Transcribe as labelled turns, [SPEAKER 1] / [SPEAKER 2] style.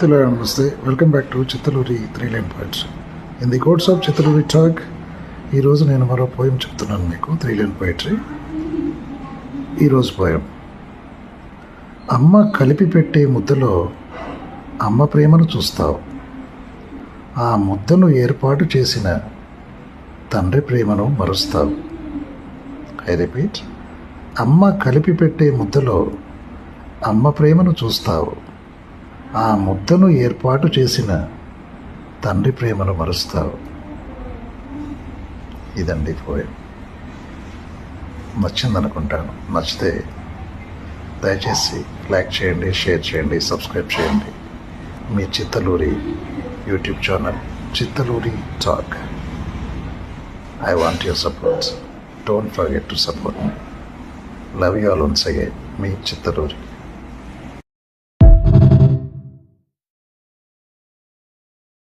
[SPEAKER 1] Hello, Namaste. Welcome back to Chittaluri three line points in the courts of Chittaluri talk ఈరోజు నేను మరో poem చెప్తున్నాను మీకు three line poetry ఈరోజు poem అమ్మ కలిపి పెట్టే ముద్దలో అమ్మ ప్రేమను చూస్తావు. ఆ ముద్దను ఏర్పాటు చేసిన తండ్రి ప్రేమను మరుస్తావు. ఐ రిపీట్ అమ్మ కలిపి పెట్టే ముద్దలో అమ్మ ప్రేమను చూస్తావు. ఆ ముద్దను ఏర్పాటు చేసిన తండ్రి ప్రేమను మరుస్తావు ఇదండి పోయం. నచ్చిందనుకుంటాను. నచ్చితే దయచేసి లైక్ చేయండి షేర్ చేయండి సబ్స్క్రైబ్ చేయండి. మీ Chittaluri YouTube channel Chittaluri talk. I want your support. Don't forget to support me. Love you all once again. Me Chittaluri.